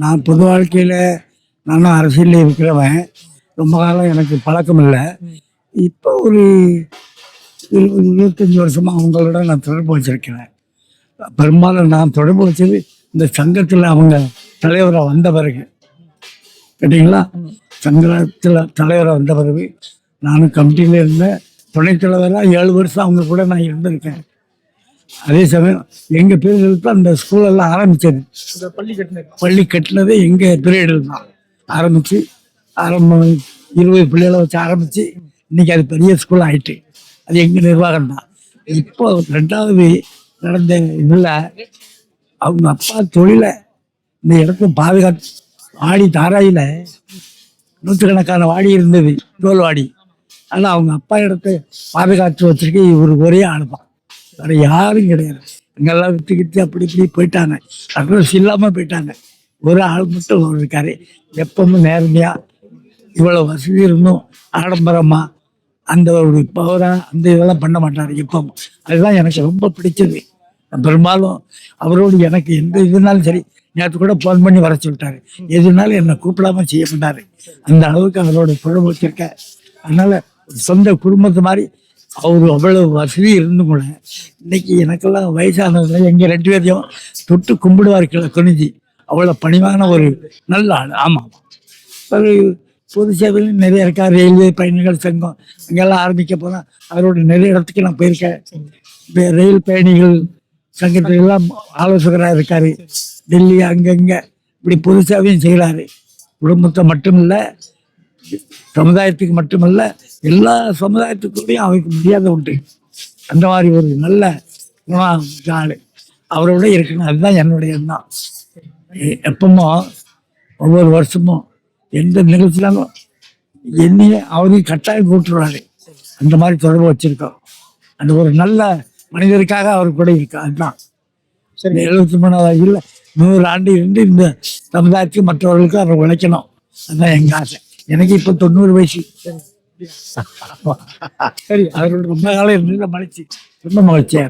நான் பொது வாழ்க்கையில் நானும் அரசியலில் இருக்கிறவன். ரொம்ப காலம் எனக்கு பழக்கம் இல்லை இப்போ ஒரு இருபது இருபத்தஞ்சி வருஷமாக அவங்களோட நான் தொடர்பு வச்சிருக்கிறேன். பெரும்பாலும் நான் தொடர்பு வச்சது இந்த சங்கத்தில் அவங்க தலைவராக வந்த பிறகு. கேட்டிங்களா? சங்கத்தில் தலைவராக வந்த பிறகு நானும் கமிட்டியில் இருந்தேன். துணைத் தலைவராக ஏழு வருஷம் அவங்க கூட நான் இருந்திருக்கேன். அதே சமயம் எங்கள் பீரியடில் தான் அந்த ஸ்கூலெல்லாம் ஆரம்பித்தது பள்ளி கட்டின பள்ளி கட்டினது எங்கள் பீரியடில் தான். ஆரம்பித்து ஆரம்பம் இருபது பிள்ளைகளை வச்சு ஆரம்பித்து இன்னைக்கு அது பெரிய ஸ்கூல் ஆயிட்டு அது எங்கள் நிர்வாகம் தான். இப்போ ரெண்டாவது நடந்த இதில் அவங்க அப்பா தொழிலை இந்த இடத்த பாதுகாத்து வாடி தாராயில் நூற்றுக்கணக்கான வாடி இருந்தது தோல் வாடி. ஆனால் அவங்க அப்பா இடத்த பாதுகாத்து வச்சுருக்க இவர் ஒரே ஆளுப்பான் வேறு யாரும் கிடையாது. இங்கெல்லாம் விற்றுக்கிட்டு அப்படி இப்படி போயிட்டாங்க. அட்ரஸ் இல்லாமல் போயிட்டாங்க. ஒரு ஆள் மட்டும் அவர் இருக்காரு. எப்பவும் நேர்மையாக இவ்வளோ வசதி இருந்தும் ஆடம்பரமாக அந்த ஒரு பவரா அந்த இதெல்லாம் பண்ண மாட்டார் எப்பவும். அதுதான் எனக்கு ரொம்ப பிடிச்சது. பெரும்பாலும் அவரோடு எனக்கு எந்த இதுனாலும் சரி நேற்று கூட ஃபோன் பண்ணி வர சொல்லிட்டாரு. எதுனாலும் என்னை கூப்பிடாம செய்ய மாட்டாரு அந்த அளவுக்கு அவரோட குழம்பு வச்சிருக்க. அதனால சொந்த குடும்பத்து மாதிரி அவர் அவ்வளவு வசதி இருந்தும் கூட இன்னைக்கு எனக்கெல்லாம் வயசானதுல எங்க ரெண்டு பேரையும் தொட்டு கும்பிடுவார் கிளை குனிஞ்சி. அவ்வளோ பணிவான ஒரு நல்ல ஆள். ஆமாம் ஒரு பொது சேவையில் நிறைய இருக்கா ரயில்வே பயணிகள் சங்கம் அங்கெல்லாம் ஆரம்பிக்க போனால் அவரோட நிறைய இடத்துக்கு நான் போயிருக்கேன். இந்த ரயில் பயணிகள் சங்கத்துல எல்லாம் ஆலோசகராக இருக்காரு. டெல்லி அங்கங்கே இப்படி பொது சேவையும் செய்கிறாரு குடும்பத்தை மட்டும் இல்லை சமுதாயத்துக்கு மட்டுமல்ல எல்லா சமுதாயத்துக்கூடையும் அவருக்கு மரியாதை உண்டு. அந்த மாதிரி ஒரு நல்ல குணம் ஆள். அவரோட இருக்கணும். அதுதான் என்னுடைய எண்ணம். எ- எப்பவுமோ ஒவ்வொரு வருஷமும் எந்த நிகழ்ச்சியிலும் என்னையே அவரையும் கட்டாயம் கூப்பிட்டுருவாரு. அந்த மாதிரி தொடர்பு வச்சிருக்கோம். அந்த ஒரு நல்ல மனிதருக்காக அவர் கூட இருக்கு அதுதான். சரி. எழுபத்தி மூணாவது இல்லை நூறு ஆண்டு இருந்து இந்த சமுதாயத்துக்கு மற்றவர்களுக்கு அவர் உழைக்கணும். அதுதான் எங்க ஆசை. எனக்கு இப்போ தொண்ணூறு வயசு. சரி அவரோட ரொம்ப காலம் இருந்து மகிழ்ச்சி ரொம்ப மகிழ்ச்சியா